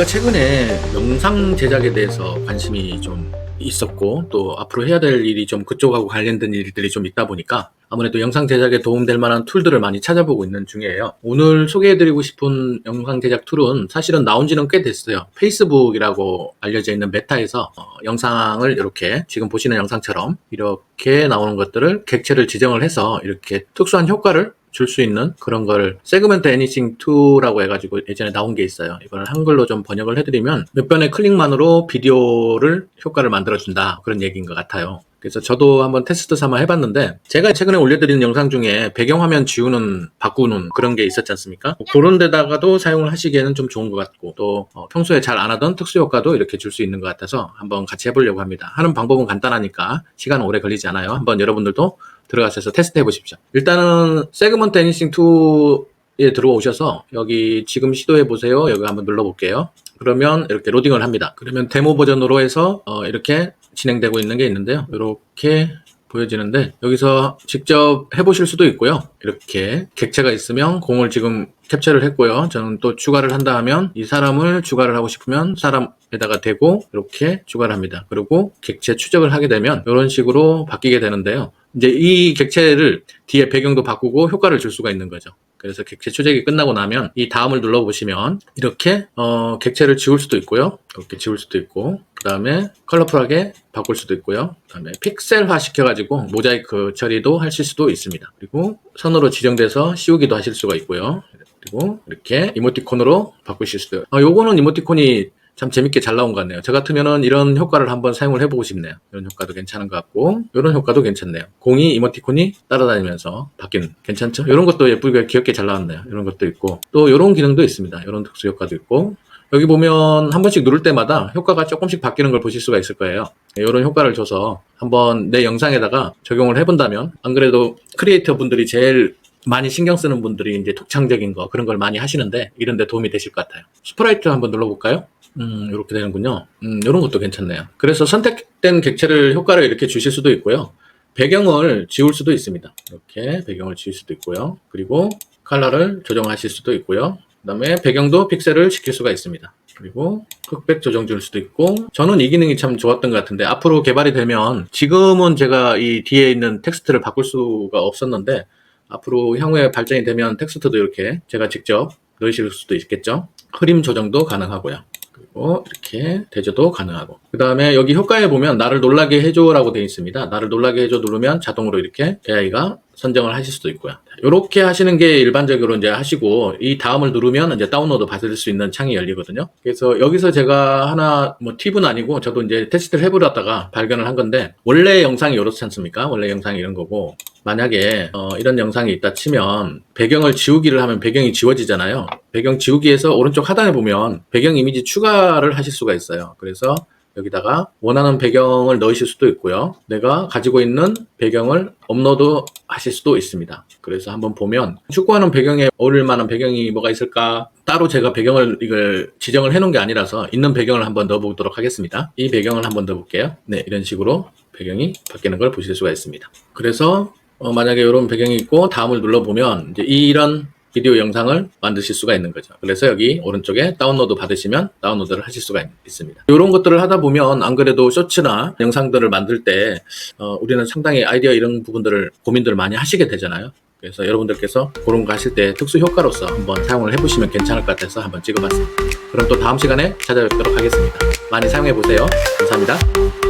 제가 최근에 영상 제작에 대해서 관심이 좀 있었고 또 앞으로 해야 될 일이 좀 그쪽하고 관련된 일들이 좀 있다 보니까 아무래도 영상 제작에 도움될 만한 툴들을 많이 찾아보고 있는 중이에요. 오늘 소개해드리고 싶은 영상 제작 툴은 사실은 나온 지는 꽤 됐어요. 페이스북이라고 알려져 있는 메타에서 어, 영상을 이렇게 지금 보시는 영상처럼 이렇게 나오는 것들을 객체를 지정을 해서 이렇게 특수한 효과를 줄수 있는 그런 걸 세그멘트 애니싱 2라고 해가지고 예전에 나온 게 있어요. 이걸 한글로 좀 번역을 해드리면 몇 번의 클릭만으로 비디오를 효과를 만들어준다 그런 얘기인 것 같아요. 그래서 저도 한번 테스트 삼아 해봤는데 제가 최근에 올려드린 영상 중에 배경화면 지우는 바꾸는 그런 게 있었지 않습니까? 뭐 그런 데다가도 사용을 하시기에는 좀 좋은 것 같고 또 어, 평소에 잘 안 하던 특수 효과도 이렇게 줄 수 있는 것 같아서 한번 같이 해보려고 합니다. 하는 방법은 간단하니까 시간 오래 걸리지 않아요. 한번 여러분들도 들어가셔서 테스트 해보십시오. 일단은 세그먼트 애니싱 2에 들어오셔서 여기 지금 시도해 보세요. 여기 한번 눌러볼게요. 그러면 이렇게 로딩을 합니다. 그러면 데모 버전으로 해서 어, 이렇게 진행되고 있는 게 있는데요. 이렇게 보여지는데 여기서 직접 해보실 수도 있고요. 이렇게 객체가 있으면 공을 지금 캡처를 했고요. 저는 또 추가를 한다 하면 이 사람을 추가를 하고 싶으면 사람에다가 대고 이렇게 추가를 합니다. 그리고 객체 추적을 하게 되면 이런 식으로 바뀌게 되는데요. 이제 이 객체를 뒤에 배경도 바꾸고 효과를 줄 수가 있는 거죠. 그래서 객체 추적이 끝나고 나면 이 다음을 눌러보시면 이렇게 어, 객체를 지울 수도 있고요. 이렇게 지울 수도 있고 그 다음에 컬러풀하게 바꿀 수도 있고요. 그 다음에 픽셀화 시켜가지고 모자이크 처리도 하실 수도 있습니다. 그리고 선으로 지정돼서 씌우기도 하실 수가 있고요. 그리고 이렇게 이모티콘으로 바꾸실 수도. 아, 요거는 이모티콘이 참 재밌게 잘 나온 것 같네요. 저 같으면은 이런 효과를 한번 사용을 해보고 싶네요. 이런 효과도 괜찮은 것 같고, 이런 효과도 괜찮네요. 공이 이모티콘이 따라다니면서 바뀌는 괜찮죠? 이런 것도 예쁘게 귀엽게 잘 나왔네요. 이런 것도 있고, 또 이런 기능도 있습니다. 이런 특수 효과도 있고, 여기 보면 한 번씩 누를 때마다 효과가 조금씩 바뀌는 걸 보실 수가 있을 거예요. 이런 효과를 줘서 한번 내 영상에다가 적용을 해본다면, 안 그래도 크리에이터 분들이 제일 많이 신경 쓰는 분들이 이제 독창적인 거 그런 걸 많이 하시는데 이런 데 도움이 되실 것 같아요. 스프라이트 한번 눌러볼까요? 음, 이렇게 되는군요. 음, 이런 것도 괜찮네요. 그래서 선택된 객체를 효과를 이렇게 주실 수도 있고요. 배경을 지울 수도 있습니다. 이렇게 배경을 지울 수도 있고요. 그리고 컬러를 조정하실 수도 있고요. 그 다음에 배경도 픽셀을 시킬 수가 있습니다. 그리고 흑백 조정 줄 수도 있고 저는 이 기능이 참 좋았던 것 같은데 앞으로 개발이 되면 지금은 제가 이 뒤에 있는 텍스트를 바꿀 수가 없었는데 앞으로 향후에 발전이 되면 텍스트도 이렇게 제가 직접 넣으실 수도 있겠죠. 흐림 조정도 가능하고요. 그리고 이렇게 대조도 가능하고 그 다음에 여기 효과에 보면 나를 놀라게 해줘라고 되어 있습니다. 나를 놀라게 해줘 누르면 자동으로 이렇게 AI가 선정을 하실 수도 있고요. 이렇게 하시는 게 일반적으로 이제 하시고 이 다음을 누르면 이제 다운로드 받을 수 있는 창이 열리거든요. 그래서 여기서 제가 하나 뭐 팁은 아니고 저도 이제 테스트를 해보려다가 발견을 한 건데 원래 영상이 이렇지 않습니까? 원래 영상이 이런 거고 만약에 어, 이런 영상이 있다 치면 배경을 지우기를 하면 배경이 지워지잖아요. 배경 지우기에서 오른쪽 하단에 보면 배경 이미지 추가를 하실 수가 있어요. 그래서 여기다가 원하는 배경을 넣으실 수도 있고요. 내가 가지고 있는 배경을 업로드 하실 수도 있습니다. 그래서 한번 보면 축구하는 배경에 어울릴 만한 배경이 뭐가 있을까? 따로 제가 배경을 이걸 지정을 해놓은 게 아니라서 있는 배경을 한번 넣어보도록 하겠습니다. 이 배경을 한번 넣어볼게요. 네, 이런 식으로 배경이 바뀌는 걸 보실 수가 있습니다. 그래서 어, 만약에 이런 배경이 있고 다음을 눌러보면 이제 이런 비디오 영상을 만드실 수가 있는 거죠. 그래서 여기 오른쪽에 다운로드 받으시면 다운로드를 하실 수가 있, 습니다 이런 것들을 하다 보면 안 그래도 쇼츠나 영상들을 만들 때 어, 우리는 상당히 아이디어 이런 부분들을 고민들을 많이 하시게 되잖아요. 그래서 여러분들께서 그런 거 하실 때 특수 효과로서 한번 사용을 해보시면 괜찮을 것 같아서 한번 찍어봤습니다. 그럼 또 다음 시간에 찾아뵙도록 하겠습니다. 많이 사용해 보세요. 감사합니다.